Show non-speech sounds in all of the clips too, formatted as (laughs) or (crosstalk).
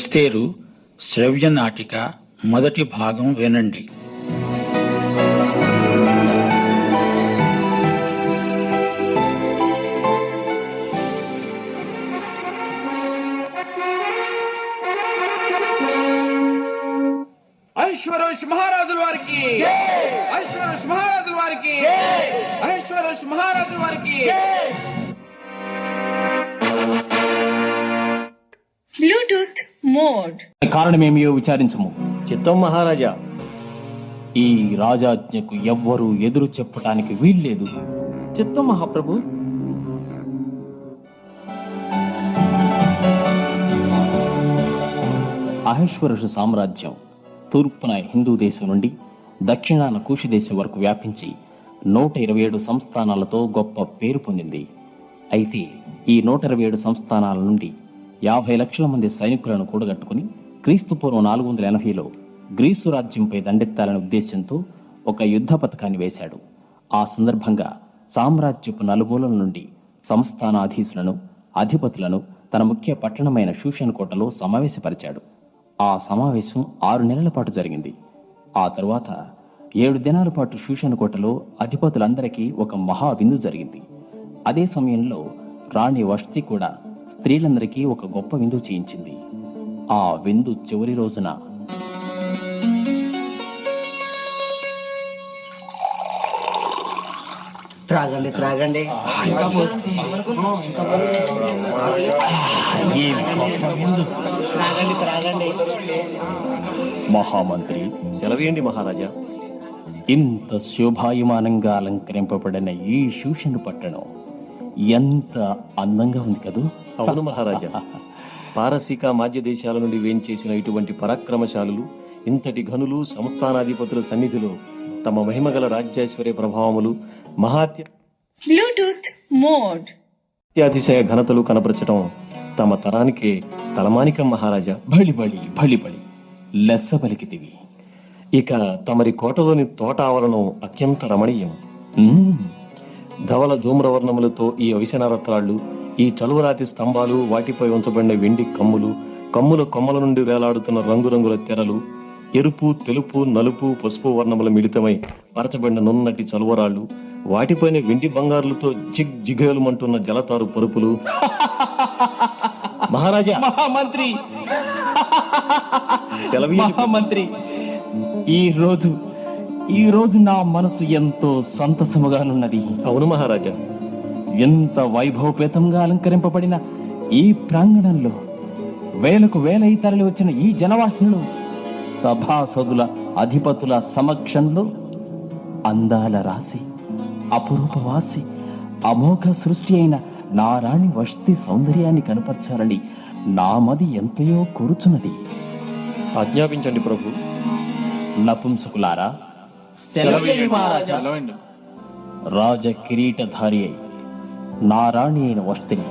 ఎస్తేరు శ్రవ్య నాటిక మొదటి భాగం వినండి. ఐశ్వరోష్ మహారాజుల వారికి. ఐశ్వరోష్ మహారాజుల వారికి. ఐశ్వరోష్ మహారాజుల వారికి. మోడ్ కారణమేమియో విచారించము. చిత్తం మహారాజా. ఈ రాజాజ్ఞకు ఎవ్వరూ ఎదురు చెప్పటానికి వీల్లేదు. చిత్తం మహాప్రభు. అహేశ్వరుషు సామ్రాజ్యం తూర్పున హిందూ దేశం నుండి దక్షిణాన కూషి దేశం వరకు వ్యాపించి నూట ఇరవై ఏడు సంస్థానాలతో గొప్ప పేరు పొందింది. అయితే ఈ నూట ఇరవై ఏడు సంస్థానాల నుండి యాభై లక్షల మంది సైనికులను కూడగట్టుకుని క్రీస్తు పూర్వం నాలుగు వందల ఎనభైలో గ్రీసు రాజ్యంపై దండెత్తాలనే ఉద్దేశంతో ఒక యుద్ధ పథకాన్ని వేశాడు. ఆ సందర్భంగా సామ్రాజ్యపు నలుమూలల నుండి సంస్థానాధీశులను అధిపతులను తన ముఖ్య పట్టణమైన షూషన్ కోటలో సమావేశపరిచాడు. ఆ సమావేశం ఆరు నెలల పాటు జరిగింది. ఆ తరువాత ఏడు దినాల పాటు షూషన్ కోటలో అధిపతులందరికీ ఒక మహా విందు జరిగింది. అదే సమయంలో రాణి వష్తి కూడా స్త్రీలందరికీ ఒక గొప్ప విందు చేయించింది. ఆ విందు చివరి రోజున త్రాగండి త్రాగండి. త్రాగండి త్రాగండి. మహామంత్రి సెలవేయండి మహారాజా. ఇంత శోభాయమానంగా అలంకరింపబడిన ఈ శూషన్ పట్టణం ఎంత అందంగా ఉంది కదూ? అవును మహారాజా. పారసీక మాధ్య దేశాల నుండి వేంచేసిన ఇటువంటి పరాక్రమశాలులు ఇంతటి ఘనులు సంస్థానాధిపతుల సన్నిధిలో తమ మహిమగల రాజ్యాశ్వర్య ప్రభావములు మహాత్య బ్లూటూత్ మోడ్ అత్యాతిశయ ఘనతలు కనపరచడం తమ తరానికే తలమానికం మహారాజా. బళి బళి బళి బళి లెస్స పలికితివి ఇక తమరి కోటలోని తోట ఆవరణం అత్యంత రమణీయం. ధవల ధూమ్రవర్ణములతో ఈ అవిసనారత్రాళ్ళు ఈ చలువరాతి స్తంభాలు వాటిపై ఉంచబడిన వెండి కమ్ములు కమ్ముల కొమ్మల నుండి వేలాడుతున్న రంగురంగుల తెరలు ఎరుపు తెలుపు నలుపు పసుపు వర్ణముల మిళితమై పరచబడిన నున్నటి చలువరాళ్ళు వాటిపైన వెండి బంగారులతో జిగ్ జిగేలుమంటున్న జలతారు పరుపులు. (laughs) మహారాజా! మహామంత్రి! ఈ రోజు ఈ రోజు నా మనసు ఎంతో సంతసముగానున్నది. అవును మహారాజా! ఎంత వైభవపేతంగా అలంకరింపబడిన ఈ ప్రాంగణంలో వేలకు వేలై తరలి వచ్చిన ఈ జనవాహినులు సభాసదుల అధిపతుల సమక్షంలో అందాల రాశి అపురూపవాసి అమోఘ సృష్టి అయిన నా రాణి వష్టి సౌందర్యాన్ని కనపరచాలని నా మది ఎంతయో కోరుచున్నది. ఆజ్ఞాపించండి ప్రభు. నపుంసకులారా రాజ కిరీటధారి అయి నా రాణి అయిన వష్టిని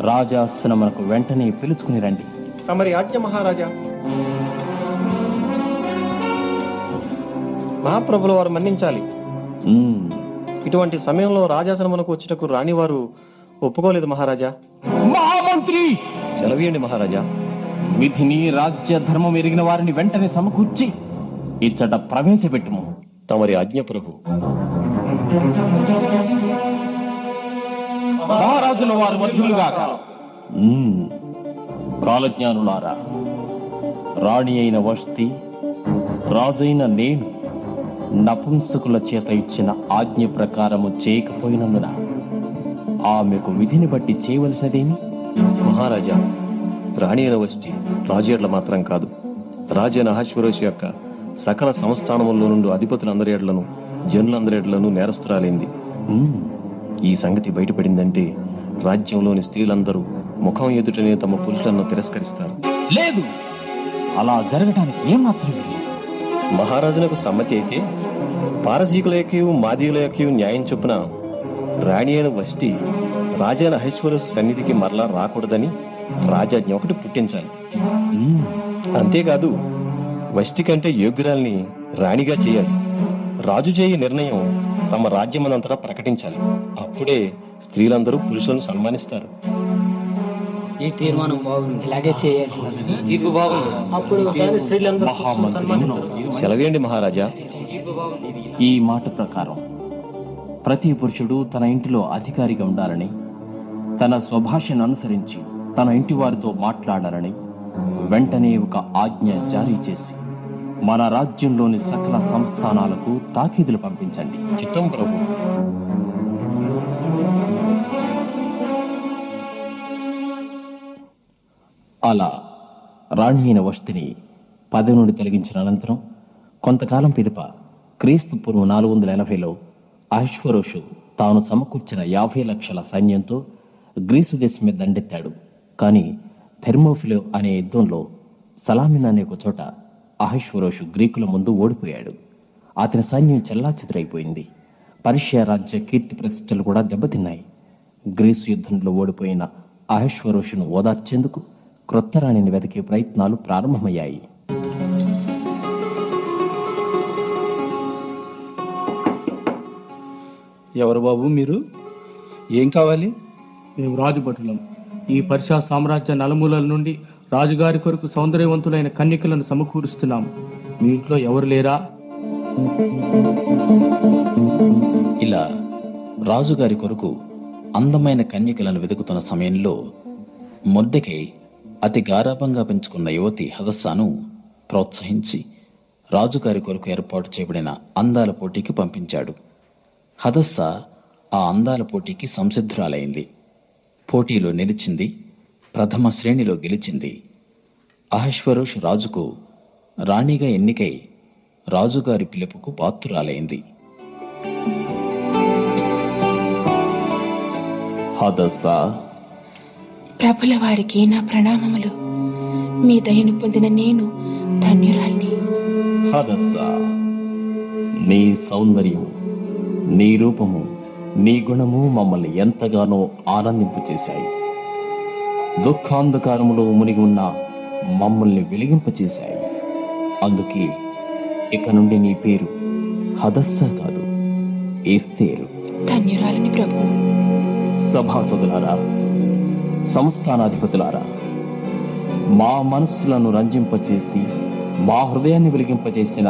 రాజాసనమునకు వెంటనే పిలుచుకుని రండి. తమరి ఆజ్ఞ మహారాజా. మహాప్రభుల వారు మన్నించాలి. ఇటువంటి సమయంలో రాజాసనమునకు వచ్చుటకు రాణివారు ఒప్పుకోలేదు మహారాజా. మహామంత్రి! సెలవీయండి మహారాజా. విధిని రాజ్య ధర్మం ఎరిగిన వారిని వెంటనే సమకూర్చి ఇచ్చట ప్రవేశపెట్టుము. తమరి ఆజ్ఞ ప్రభు మహారాజుల వారు వర్ధులుగాక. కాలజ్ఞానులారా రాణి అయిన వష్టి రాజైన నేను నపుంసకుల చేత ఇచ్చిన ఆజ్ఞ ప్రకారము చేయకపోయినందున ఆమెకు విధిని బట్టి చేయవలసినదేమి మహారాజా రాణి అయిన వస్తి రాజు ఎడ్ల మాత్రం కాదు రాజైన అహశ్వరోష్ యొక్క సకల సంస్థానముల్లో నుండి అధిపతులందరి ఎడ్లను జనులందరి నేరస్తురాలింది మ్మ్. ఈ సంగతి బయటపడిందంటే రాజ్యంలోని స్త్రీలందరూ ముఖం ఎదుటనే తమ పురుషులను తిరస్కరిస్తారు. లేదు! అలా జరగటానికి ఏమాత్రం లేదు. మహారాజునకు సమ్మతి అయితే పారసీకుల యొక్క మాదీయుల యొక్క న్యాయం చొప్పున రాణి అయిన వష్టి రాజైన అహేశ్వర సన్నిధికి మరలా రాకూడదని రాజాజ్ఞ ఒకటి పుట్టించాలి. అంతేకాదు వష్టి కంటే యోగ్యురాల్ని రాణిగా చేయాలి. రాజు చేయ నిర్ణయం తమ రాజ్యమనంతటా ప్రకటించాలి. అప్పుడే స్త్రీలందరూ పురుషులను సన్మానిస్తారు. ఈ తీర్మానం బాగుంది. ఇలాగే చేయాలి. సెలవేయండి మహారాజా. ఈ మాట ప్రకారం ప్రతి పురుషుడు తన ఇంటిలో అధికారిగా ఉండాలని తన స్వభాషను అనుసరించి తన ఇంటి వారితో మాట్లాడాలని వెంటనే ఒక ఆజ్ఞ జారీ చేసి మన రాజ్యంలోని సకల సంస్థానాలకు తాకీదులు పంపించండి. చిత్తం ప్రభు. అలా రాణి అయిన వష్టిని పదవి నుండి తొలగించిన అనంతరం కొంతకాలం పిదప క్రీస్తు పూర్వం నాలుగు వందల ఎనభైలో అశ్వరోషు తాను సమకూర్చిన యాభై లక్షల సైన్యంతో గ్రీసు దేశం మీద దండెత్తాడు. కానీ థెర్మోఫిలో అనే యుద్ధంలో సలామిన్ అనే ఒక చోట అహశ్వరోషు గ్రీకుల ముందు ఓడిపోయాడు. అతని సైన్యం చెల్లాచెదురైపోయింది. పర్షియా రాజ్య కీర్తి ప్రతిష్టలు కూడా దెబ్బతిన్నాయి. గ్రీసు యుద్ధంలో ఓడిపోయిన అహశ్వరోషును ఓదార్చేందుకు క్రొత్త రాణిని వెతికే ప్రయత్నాలు ప్రారంభమయ్యాయి. ఎవరు బాబు మీరు? ఏం కావాలి? మేము రాజుభటులం. ఈ పర్షా సామ్రాజ్య నలుమూలల నుండి రాజుగారి కొరకు సౌందర్యవంతులైన కన్యకలను సమకూరుస్తున్నాం. మీ ఇంట్లో ఎవరు లేరా? ఇలా రాజుగారి కొరకు అందమైన కన్యకలను వెతుకుతున్న సమయంలో మొద్దకై అతి గారాభంగా పెంచుకున్న యువతి హదస్సాను ప్రోత్సహించి రాజుగారి కొరకు ఏర్పాటు చేయబడిన అందాల పోటీకి పంపించాడు. హదస్స ఆ అందాల పోటీకి సంసిద్ధురాలైంది. పోటీలో నిలిచింది ప్రథమ శ్రేణిలో గెలిచింది. అహశ్వరోష్ రాజుకు రాణిగా ఎన్నికై రాజుగారి పిలుపుకు పాత్రురాలైంది. హదస్సా ప్రభుల వారికి నా ప్రణామములు. మీ దయను పొందిన నేను ధన్యురాల్ని. హదస్స నీ సౌందర్యం నీ రూపము నీ గుణము మమ్మల్ని ఎంతగానో ఆనందింపు చేశాయి. దుఃఖాంధకారములో మునిగి ఉన్న మమ్మల్ని వెలిగింపచేశాయి. అందుకే ఇక నుండి నీ పేరు హదస్స కాదు ఏస్తేరు ధన్యురాలని ప్రభు. సభాసదులారా సంస్థానాధిపతులారా మా మనస్సులను రంజింపచేసి మా హృదయాన్ని వెలిగింపచేసిన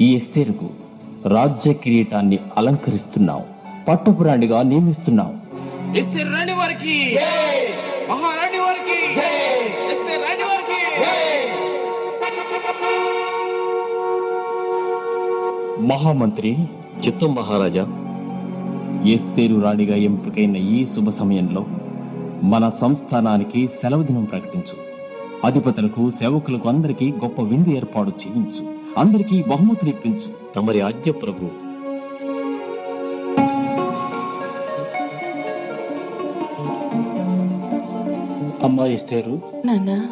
ఈ ఎస్తేరుకు రాజ్య కిరీటాన్ని అలంకరిస్తున్నాం పట్టపురాణిగా నియమిస్తున్నాం. ఇస్తే రాణి వారికి మహారాణి వారికి రాణి వారికి. మహామంత్రి చిత్తం మహారాజా ఎస్తేరు రాణిగా ఎంపికైన ఈ శుభ సమయంలో మన సంస్థానానికి సెలవు దినం ప్రకటించు. అధిపతులకు సేవకులకు అందరికీ గొప్ప విందు ఏర్పాటు చేయించు. అందరికీ బహుమతులు ఇప్పించు. తమరి ఆజ్ఞ ప్రభు. అమ్మా ఇస్తారు నాన్న.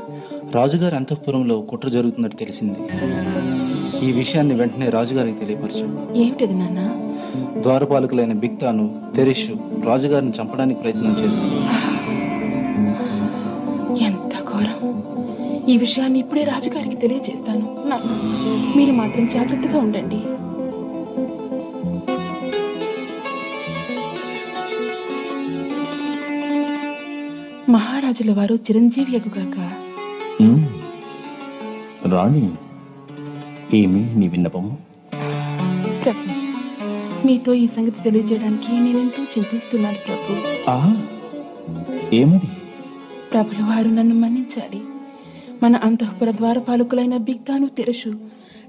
రాజుగారి అంతఃపురంలో కుట్ర జరుగుతున్నట్టు తెలిసింది. ఈ విషయాన్ని వెంటనే రాజుగారికి తెలియపరచు. ఏమిటది నాన్న? ద్వారపాలకులైన బిక్తాను తెరిషు రాజుగారిని చంపడానికి ప్రయత్నం చేస్తుంది ఎంత ఘోరం. ఈ విషయాన్ని ఇప్పుడే రాజుగారికి తెలియజేస్తాను. మీరు మాత్రం జాగ్రత్తగా ఉండండి. మహారాజుల వారు చిరంజీవి ఎగుగాక. రాణి ఏమి నీ విన్నపము? ప్రభు మీతో ఈ సంగతి తెలియజేయడానికి నేనెంతో చింతిస్తున్నాను ప్రభు. ఏమది? ప్రభుల వారు నన్ను మన్నించాలి. మన అంతఃపుర ద్వారపాలకులైన బిగ్దాను తెరసు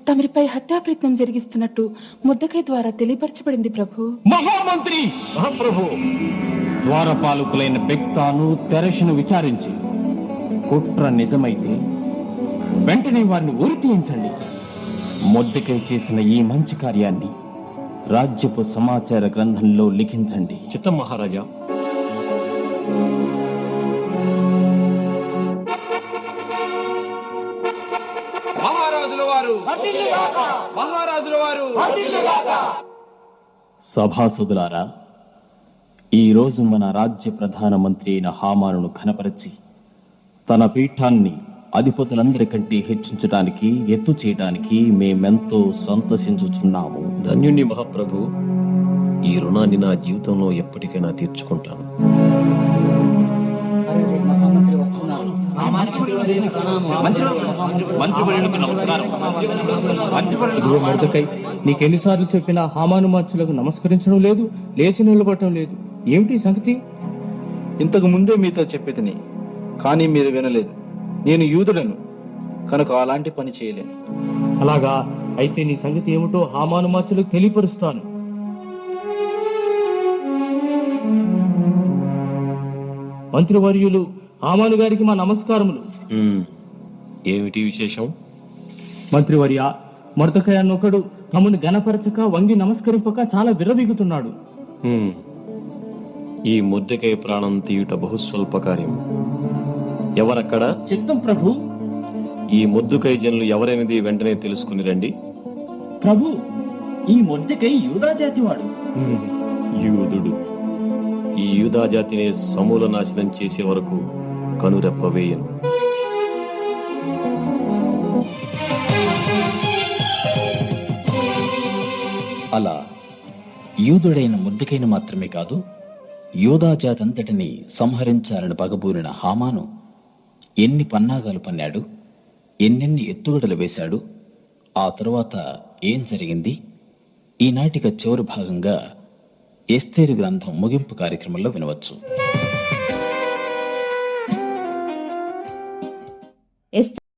తమరిపై హత్యా ప్రయత్నం జరిగిస్తున్నట్టు ముద్దకై ద్వారా తెలియపరచబడింది ప్రభు. మహామంత్రి మహాప్రభు ద్వారపాలకులైన బెక్తాను తెరషును విచారించి కుట్ర నిజమైతే వెంటనే వారిని ఉరి తీయించండి. మొద్దకై చేసిన ఈ మంచి కార్యాన్ని రాజ్యపు సమాచార గ్రంథంలో లిఖించండి. చిత్తం మహారాజా. మహారాజుల వారు. మహారాజుల వారు. సభాసదులారా ఈ రోజు మన రాజ్య ప్రధానమంత్రి అయిన హామానును ఘనపరచి తన పీఠాన్ని అధిపతులందరికంటే హెచ్చించడానికి ఎత్తు చేయడానికి మేమెంతో సంతసించుచున్నాము. ధన్యుణ్ణి మహాప్రభు. ఈ రుణాన్ని నా జీవితంలో ఎప్పటికైనా తీర్చుకుంటాను. మొదకై నీకెన్నిసార్లు చెప్పినా హామాను మార్చులకు నమస్కరించడం లేదు లేచి నిలబడటం లేదు. ఏమిటి సంగతి? ఇంతకు ముందే మీతో చెప్పేదిని కానీ మీరు వినలేదు. నేను యూదుడను కనుక అలాంటి పని చేయలేను. అలాగా అయితే నీ సంగతి ఏమిటో హామాను మార్చులకు తెలియపరుస్తాను. మంత్రివర్యులు హామాను గారికి మా నమస్కారములు. ఏమిటి విశేషం? మంత్రివర్య మొరతకాయ అన్నొకడు తమను గణపరచక వంగి నమస్కరింపక చాలా విర్రవీగుతున్నాడు. ఈ ముద్దకై ప్రాణం తీయుట బహుస్వల్ప కార్యం ఎవరక్కడ? చిత్తం ప్రభు. ఈ ముద్దుకై జనులు ఎవరైనది వెంటనే తెలుసుకుని రండి. ప్రభు ఈ మొద్దకై యూదా జాతివాడు యూదుడు. ఈ యూదా జాతిని సమూల నాశనం చేసే వరకు కనురెప్ప వేయను. అలా యూదుడైన ముద్దకైన మాత్రమే కాదు యూదా జాతంతటిని సంహరించాలని పగబూరిన హామాను ఎన్ని పన్నాగాలు పన్నాడు? ఎన్నెన్ని ఎత్తుగడలు వేశాడు? ఆ తరువాత ఏం జరిగింది? ఈనాటిక చివరి భాగంగా ఎస్తేరు గ్రంథం ముగింపు కార్యక్రమంలో వినవచ్చు.